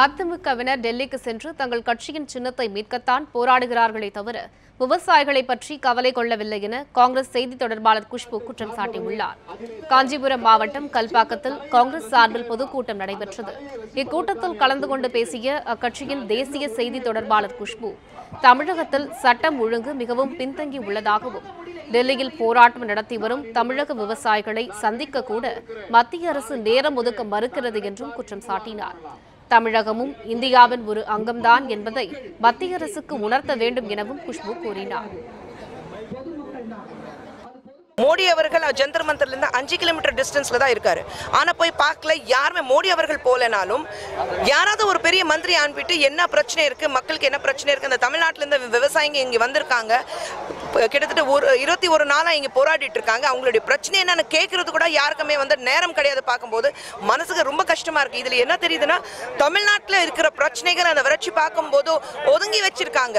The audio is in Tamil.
அதிமுகவினர் டெல்லிக்கு சென்று தங்கள் கட்சியின் சின்னத்தை மீட்கத்தான் போராடுகிறார்களே தவிர விவசாயிகளை பற்றி கவலை கொள்ளவில்லை என காங்கிரஸ் செய்தி தொடர்பாளர் குஷ்பு குற்றம் சாட்டியுள்ளார். காஞ்சிபுரம் மாவட்டம் கல்பாக்கத்தில் காங்கிரஸ் சார்பில் பொதுக்கூட்டம் நடைபெற்றது. இக்கூட்டத்தில் கலந்து கொண்டு பேசிய அக்கட்சியின் தேசிய செய்தி தொடர்பாளர் குஷ்பு தமிழகத்தில் சட்டம் ஒழுங்கு மிகவும் பின்தங்கி உள்ளதாகவும் டெல்லியில் போராட்டம் நடத்தி வரும் தமிழக விவசாயிகளை சந்திக்க கூட மத்திய அரசு நேரம் ஒதுக்க மறுக்கிறது என்றும் குற்றம் சாட்டினார். தமிழகமும் இந்தியாவின் ஒரு அங்கம்தான் என்பதை மத்திய அரசுக்கு உணர்த்த வேண்டும் எனவும் குஷ்பு கூறினார். மோடி அவர்கள் ஜந்தர் மந்தர்ல இருந்து அஞ்சு கிலோமீட்டர் டிஸ்டன்ஸ்ல தான் இருக்காரு. ஆனா போய் பார்க்கல யாருமே மோடி அவர்கள் போலனாலும் யாராவது ஒரு பெரிய மந்திரி அனுப்பிட்டு என்ன பிரச்சனை இருக்கு மக்களுக்கு என்ன பிரச்சனை இருக்கு அந்த தமிழ்நாட்டுல இருந்து விவசாயிங்க இங்க வந்திருக்காங்க கிட்டத்தட்ட ஒரு இருபத்தி ஒரு நாளாக இங்கே போராடிட்டு இருக்காங்க அவங்களுடைய பிரச்சனை என்னன்னு கேட்கறது கூட யாருக்குமே வந்து நேரம் கிடையாது பார்க்கும்போது. மனசுக்கு ரொம்ப கஷ்டமா இருக்கு. இதுல என்ன தெரியுதுன்னா தமிழ்நாட்டில் இருக்கிற பிரச்சனைகள் அந்த வறட்சி பார்க்கும்போது ஒதுங்கி வச்சிருக்காங்க.